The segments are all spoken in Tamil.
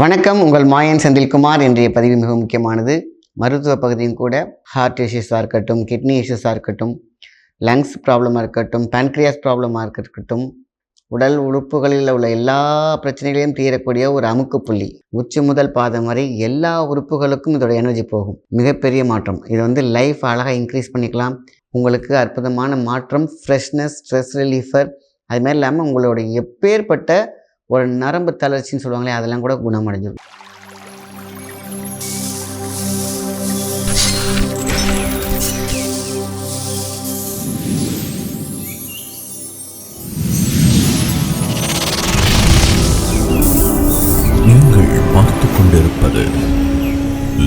வணக்கம். உங்கள் மாயன் செந்தில்குமார். இன்றைய பதிவு மிக முக்கியமானது. மருத்துவ பகுதியும் கூட ஹார்ட் இஷ்யூஸாக இருக்கட்டும் கிட்னி இஷ்யூஸாக இருக்கட்டும் லங்ஸ் ப்ராப்ளமாக இருக்கட்டும் பேன்க்ரியாஸ் ப்ராப்ளமாக இருக்கட்டும் உடல் உறுப்புகளில் உள்ள எல்லா பிரச்சனைகளையும் தீரக்கூடிய ஒரு அமுக்கு புள்ளி. உச்சி முதல் பாதம் வரை எல்லா உறுப்புகளுக்கும் இதோட எனர்ஜி போகும். மிகப்பெரிய மாற்றம். இது வந்து லைஃப் அழகாக இன்க்ரீஸ் பண்ணிக்கலாம். உங்களுக்கு அற்புதமான மாற்றம் ஃப்ரெஷ்னஸ் ஸ்ட்ரெஸ் ரிலீஃபர் அது மாதிரி இல்லாமல் உங்களோட எப்பேற்பட்ட ஒரு நரம்பு தளர்ச்சின்னு சொல்லுவாங்களே அதெல்லாம் கூட குணமடைஞ்சிடும் நீங்கள் பார்த்து கொண்டிருப்பது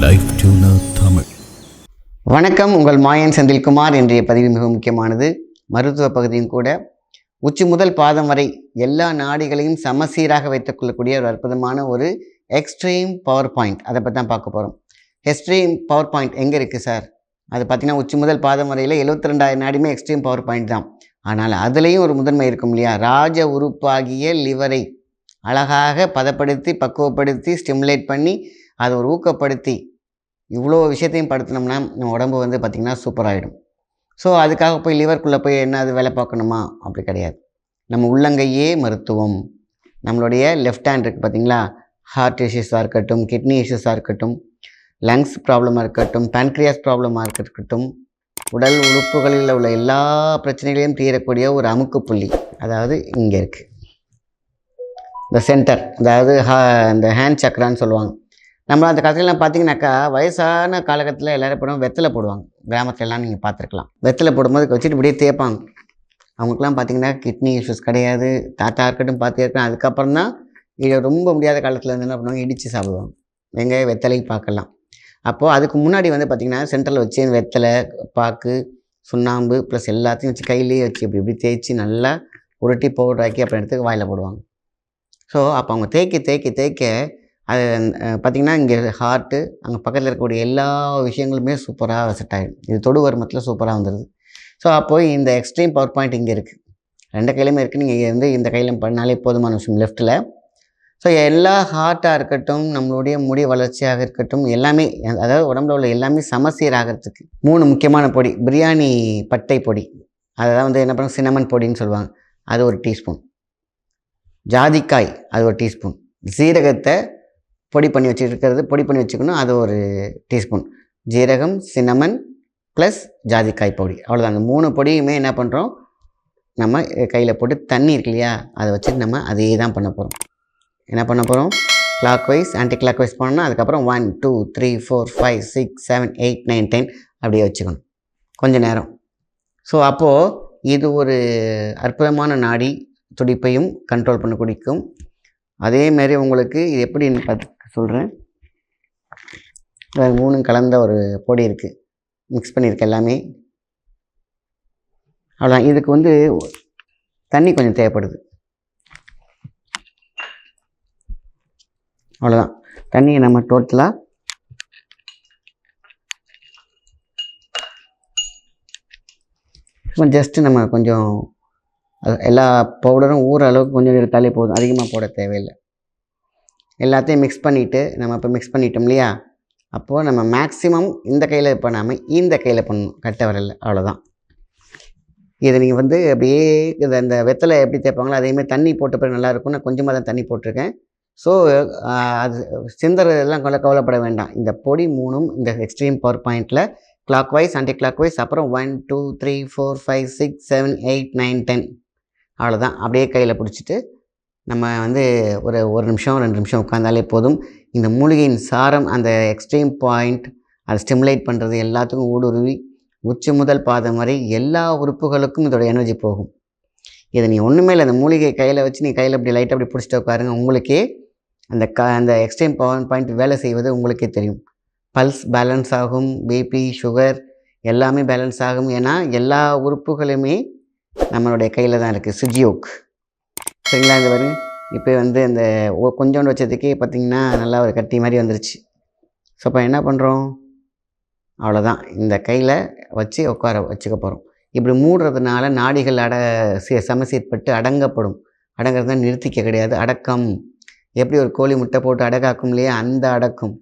லைஃப் டியூனர் தமிழ். வணக்கம் உங்கள் மாயன் செந்தில்குமார். இன்றைய பதிவு மிக முக்கியமானது. மருத்துவ பகுதியும் கூட உச்சி முதல் பாதம் வரை எல்லா நாடிகளையும் சமசீராக வைத்துக் கொள்ளக்கூடிய ஒரு அற்புதமான ஒரு எக்ஸ்ட்ரீம் பவர் பாயிண்ட் அதை பற்றி தான் பார்க்க போகிறோம் எக்ஸ்ட்ரீம் பவர் பாயிண்ட் எங்கே இருக்குது சார் அது பார்த்திங்கன்னா உச்சி முதல் பாதம் வரையில் எழுபத்தி ரெண்டாயிரம் நாடியுமே எக்ஸ்ட்ரீம் பவர் பாயிண்ட் தான். ஆனால் அதுலேயும் ஒரு முதன்மை இருக்கும் இல்லையா? ராஜ உறுப்பாகிய லிவரை அழகாக பதப்படுத்தி பக்குவப்படுத்தி ஸ்டிமுலேட் பண்ணி அதை ஒரு ஊக்கப்படுத்தி இவ்வளோ விஷயத்தையும் படுத்தினோம்னா நம்ம உடம்பு வந்து பார்த்திங்கன்னா சூப்பராகிடும் ஸோ அதுக்காக போய் லிவருக்குள்ளே போய் என்ன அது வேலை பார்க்கணுமா? அப்படி கிடையாது. நம்ம உள்ளங்கையே மருத்துவம். நம்மளுடைய லெஃப்ட் ஹேண்ட் இருக்குது பார்த்தீங்களா? ஹார்ட் இஷ்யூஸாக இருக்கட்டும் கிட்னி இஷ்யூஸாக இருக்கட்டும் லங்ஸ் ப்ராப்ளமாக இருக்கட்டும் பேன்க்ரியாஸ் ப்ராப்ளமாக இருக்கட்டும் உடல் உறுப்புகளில் உள்ள எல்லா பிரச்சனைகளையும் தீரக்கூடிய ஒரு அமுக்கு புள்ளி அதாவது இங்கே இருக்குது இந்த சென்டர் அதாவது ஹா இந்த ஹேண்ட் சக்கரான்னு சொல்லுவாங்க. நம்ம அந்த காலத்துலலாம் பார்த்தீங்கன்னாக்கா வயசான காலகட்டத்தில் எல்லோரும் போடுவோம் வெத்தலை போடுவாங்க. கிராமத்துலலாம் நீங்கள் பார்த்துருக்கலாம் வெத்தலை போடும்போது வச்சுட்டு இப்படியே தேய்ப்பாங்க. அவங்களுக்குலாம் பார்த்தீங்கன்னா கிட்னி இஷ்யூஸ் கிடையாது. தாத்தா இருக்கட்டும் பார்த்து இருக்கட்டும் அதுக்கப்புறம் தான் இதை ரொம்ப முடியாத காலத்தில் வந்து என்ன பண்ணுவாங்க? இடித்து சாப்பிடுவாங்க. வெங்காய வெத்தலை பார்க்கலாம் அப்போது அதுக்கு முன்னாடி வந்து பார்த்திங்கன்னா சென்டரில் வச்சு வெத்தலை பாக்கு சுண்ணாம்பு ப்ளஸ் எல்லாத்தையும் வச்சு கையிலேயே வச்சு இப்படி இப்படி தேய்ச்சி நல்லா உருட்டி பவுடர் ஆக்கி அப்புறம் எடுத்து வாயில் போடுவாங்க. ஸோ அப்போ அவங்க தேய்க்க தேய்க்க தேய்க்க அது பார்த்திங்கன்னா இங்கே ஹார்ட்டு அங்கே பக்கத்தில் இருக்கக்கூடிய எல்லா விஷயங்களுமே சூப்பராக செட் ஆகிடும் இது தொடு வருமத்தில் சூப்பராக வந்துடுது ஸோ அப்போது இந்த எக்ஸ்ட்ரீம் பவர் பாயிண்ட் இங்கே இருக்குது ரெண்டு கையிலுமே இருக்குது நீங்கள் வந்து இந்த கையில் பண்ணாலே போதுமான விஷயம். லெஃப்ட்டில் ஸோ எல்லா ஹார்ட்டாக இருக்கட்டும் நம்மளுடைய முடி வளர்ச்சியாக இருக்கட்டும் எல்லாமே அதாவது உடம்புல உள்ள எல்லாமே சமசீராகிறதுக்கு மூணு முக்கியமான பொடி பிரியாணி பட்டை பொடி. அதை வந்து என்ன பண்ணுவோம் சினமன் பொடின்னு சொல்லுவாங்க. அது ஒரு டீஸ்பூன் ஜாதிக்காய் அது ஒரு டீஸ்பூன் சீரகத்தை பொடி பண்ணி வச்சுருக்கிறது பொடி பண்ணி வச்சுக்கணும். அது ஒரு டீஸ்பூன். ஜீரகம் சினமன் ப்ளஸ் ஜாதிக்காய் பொடி. அவ்வளோதான் அந்த மூணு பொடியுமே என்ன பண்ணுறோம் நம்ம கையில் போட்டு தண்ணி இருக்கு இல்லையா? அதை வச்சுட்டு நம்ம அதே தான் பண்ண போகிறோம் என்ன பண்ண போகிறோம் clockwise anticlockwise பண்ணோம்னா அதுக்கப்புறம் one two three four five six seven eight nine ten அப்படியே வச்சுக்கணும். கொஞ்சம் நேரம். ஸோ அப்போது இது ஒரு அற்புதமான நாடி துடிப்பையும் கண்ட்ரோல் பண்ண குடிக்கும். அதேமாரி உங்களுக்கு இது எப்படின்னு பார்த்து சொல்கிறேன் மூணும் கலந்த ஒரு பொடி இருக்குது மிக்ஸ் பண்ணியிருக்கேன் எல்லாமே. அவ்வளோதான் இதுக்கு வந்து தண்ணி கொஞ்சம் தேவைப்படுது. அவ்வளோதான் தண்ணியை நம்ம டோட்டலாக கொஞ்சம் ஜஸ்ட்டு நம்ம கொஞ்சம் எல்லா பவுடரும் ஊற அளவுக்கு கொஞ்சம் எடுத்தாலே போதும். அதிகமாக போட தேவையில்லை. எல்லாத்தையும் மிக்ஸ் பண்ணிவிட்டு நம்ம இப்போ மிக்ஸ் பண்ணிட்டோம் இல்லையா? அப்போது நம்ம மேக்ஸிமம் இந்த கையில் பண்ணாமல் இந்த கையில் பண்ணணும் கட்டை வரல. அவ்வளோதான் இதை நீங்கள் வந்து அப்படியே இது அந்த வெத்தலை எப்படி தேய்ப்பாங்களோ அதேமாதிரி தண்ணி போட்ட பிறகு நல்லா இருக்கும் நான் கொஞ்சமாக தான் தண்ணி போட்டிருக்கேன். ஸோ அது சிந்தறதெல்லாம் கொள்ள கவலைப்பட வேண்டாம். இந்த பொடி மூணும் இந்த எக்ஸ்ட்ரீம் பவர் பாயிண்டில் clockwise anticlockwise அப்புறம் one two three four five six seven eight nine ten அவ்வளோதான் அப்படியே கையில் பிடிச்சிட்டு நம்ம வந்து ஒரு ஒரு நிமிஷம் ரெண்டு நிமிஷம் உட்காந்தாலே போதும். இந்த மூலிகையின் சாரம் அந்த எக்ஸ்ட்ரீம் பாயிண்ட் அதை ஸ்டிமுலேட் பண்ணுறது எல்லாத்துக்கும் ஊடுருவி உச்சி முதல் பாதம் வரை எல்லா உறுப்புகளுக்கும் இதோட எனர்ஜி போகும். இதை நீ ஒன்றுமே இல்லை அந்த மூலிகை கையில் வச்சு நீ கையில் அப்படி லைட்டாக அப்படி பிடிச்சிட்டு உட்காருங்க உங்களுக்கே அந்த க அந்த எக்ஸ்ட்ரீம் பவர் பாயிண்ட் வேலை செய்வது உங்களுக்கே தெரியும். பல்ஸ் பேலன்ஸ் ஆகும் பிபி சுகர் எல்லாமே பேலன்ஸ் ஆகும். ஏன்னா எல்லா உறுப்புகளுமே நம்மளுடைய கையில் தான் இருக்குது சுஜியோக் சரிங்களா இந்த பாருங்க. இப்போ வந்து இந்த கொஞ்சோண்டு வச்சதுக்கே பார்த்தீங்கன்னா நல்லா ஒரு கட்டி மாதிரி வந்துருச்சு. ஸோ அப்போ என்ன பண்ணுறோம் அவ்வளோதான். இந்த கையில் வச்சு உட்கார வச்சுக்க போகிறோம் இப்படி மூடுறதுனால நாடிகள் அட சி- சமசீர்பட்டு அடங்கப்படும். அடங்கிறது நிறுத்திக்க கிடையாது. அடக்கம். எப்படி ஒரு கோழி முட்டை போட்டு அடகாக்கும் இல்லையா? அந்த அடக்கும்.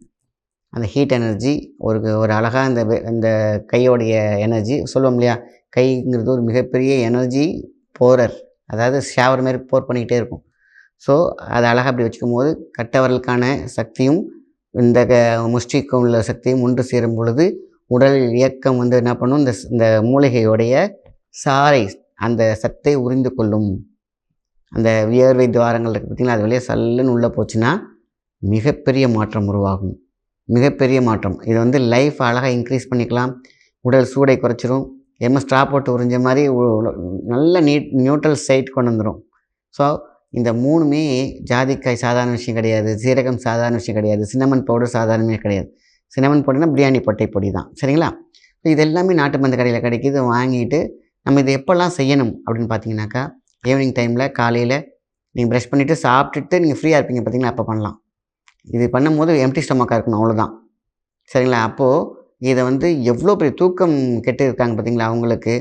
அந்த ஹீட் எனர்ஜி ஒரு ஒரு அழகாக அந்த இந்த அந்த கையோடைய எனர்ஜி சொல்லுவோம் இல்லையா? கைங்கிறது ஒரு மிகப்பெரிய எனர்ஜி போரர். அதாவது ஷேவர் மாதிரி போர் பண்ணிக்கிட்டே இருக்கும். ஸோ அதை அழகாக அப்படி வச்சுக்கும் போது கட்டவர்களுக்கான சக்தியும் இந்த க முஷ்டிக்கும் உள்ள சக்தியும் ஒன்று சேரும் பொழுது உடல் இயக்கம் வந்து என்ன பண்ணும்? இந்த இந்த மூலிகையுடைய சாறை அந்த சத்தை உறிந்து கொள்ளும். அந்த வியர்வை துவாரங்கள் இருக்குது பார்த்திங்கன்னா அது வழியாக சல்லுன்னு உள்ளே போச்சுன்னா மிகப்பெரிய மாற்றம் உருவாகும். மிகப்பெரிய மாற்றம். இது வந்து லைஃப் அழகாக இன்க்ரீஸ் பண்ணிக்கலாம். உடல் சூடை குறைச்சிரும். எம்ம ஸ்ட்ரா போட்டு உறிஞ்ச மாதிரி நல்ல நீட் நியூட்ரல் சைட் கொண்டு வந்துடும் ஸோ இந்த மூணுமே ஜாதிக்காய் சாதாரண விஷயம் கிடையாது சீரகம் சாதாரண விஷயம் கிடையாது சின்னமன் பவுடர் சாதாரணமே கிடையாது. சின்னமன் பவுடர்னா பிரியாணி பட்டை பொடி தான் சரிங்களா? இது எல்லாமே நாட்டு மருந்து கடையில் கிடைக்கிது வாங்கிட்டு நம்ம இதை எப்போல்லாம் செய்யணும் அப்படின்னு பார்த்தீங்கன்னாக்கா ஈவினிங் டைமில் காலையில் நீங்கள் ப்ரஷ் பண்ணிவிட்டு சாப்பிட்டுட்டு நீங்கள் ஃப்ரீயாக இருப்பீங்க பார்த்தீங்களா? அப்போ பண்ணலாம். இது பண்ணும்போது எம்டி ஸ்டொமக்காக இருக்கணும் அவ்வளோதான் சரிங்களா? அப்போது இதை வந்து எவ்வளோ பெரிய தூக்கம் கெட்டு இருக்காங்க பார்த்தீங்களா அவங்களுக்கு?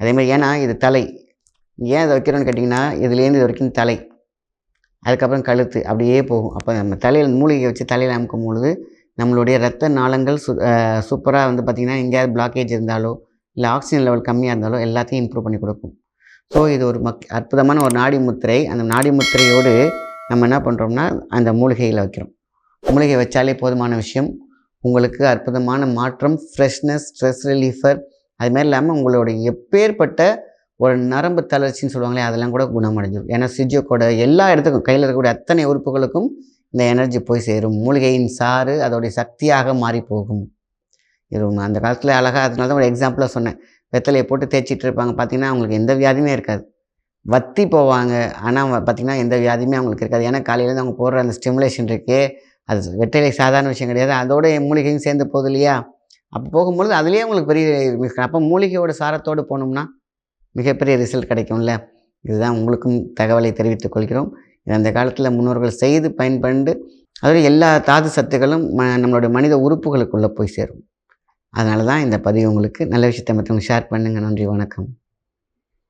அதே மாதிரி ஏன்னா இது தலை. ஏன் இதை வைக்கிறோன்னு கேட்டிங்கன்னா இதுலேருந்து இது வரைக்கும் தலை. அதுக்கப்புறம் கழுத்து அப்படியே போகும். அப்போ நம்ம தலையில் மூலிகை வச்சு தலையில் அமுக்கும் பொழுது நம்மளுடைய ரத்த நாளங்கள் சு சூப்பராக வந்து பார்த்திங்கன்னா எங்கேயாவது பிளாக்கேஜ் இருந்தாலோ இல்லை ஆக்சிஜன் லெவல் கம்மியாக இருந்தாலோ எல்லாத்தையும் இம்ப்ரூவ் பண்ணி கொடுக்கும். ஸோ இது ஒரு மக் அற்புதமான ஒரு நாடி முத்திரை. அந்த நாடி முத்திரையோடு நம்ம என்ன பண்ணுறோம்னா அந்த மூலிகையில் வைக்கிறோம். மூலிகை வச்சாலே போதுமான விஷயம். உங்களுக்கு அற்புதமான மாற்றம் ஃப்ரெஷ்னஸ் ஸ்ட்ரெஸ் ரிலீஃபர் அது மாதிரி இல்லாமல் உங்களுடைய எப்பேற்பட்ட ஒரு நரம்பு தளர்ச்சின்னு சொல்லுவாங்களே அதெல்லாம் கூட குணமடைஞ்சிடும் ஏன்னா சிஜோக்கோட எல்லா இடத்துக்கும் கையில் இருக்கக்கூடிய அத்தனை உறுப்புகளுக்கும் இந்த எனர்ஜி போய் சேரும். மூலிகையின் சாறு அதோடைய சக்தியாக மாறி போகும் இருக்கும் அந்த காலத்தில் அழகாக அதனால தான் ஒரு எக்ஸாம்பிளாக சொன்னேன். வெத்தலையை போட்டு தேய்ச்சிட்டு இருப்பாங்க. பார்த்தீங்கன்னா அவங்களுக்கு எந்த வியாதியுமே இருக்காது. வத்தி போவாங்க. ஆனால் பார்த்திங்கன்னா எந்த வியாதியுமே அவங்களுக்கு இருக்காது. ஏன்னா காலையிலேருந்து அவங்க போடுற அந்த ஸ்டிமுலேஷன் இருக்கே அது வெற்றிலை சாதாரண விஷயம் கிடையாது. அதோட மூலிகையும் சேர்ந்து போகுது இல்லையா? அப்போ போகும்பொழுது அதுலேயே உங்களுக்கு பெரிய அப்போ மூலிகையோட சாரத்தோடு போனோம்னா மிகப்பெரிய ரிசல்ட் கிடைக்கும்ல? இதுதான் உங்களுக்கும் தகவலை தெரிவித்துக் கொள்கிறோம். இது அந்த காலத்தில் முன்னோர்கள் செய்து பயன்பண்டு அதோட எல்லா தாது சத்துக்களும் ம நம்மளுடைய மனித உறுப்புகளுக்குள்ளே போய் சேரும். அதனால தான் இந்த பதிவு உங்களுக்கு நல்ல விஷயத்தை மற்றவங்க ஷேர் பண்ணுங்கள் நன்றி வணக்கம்.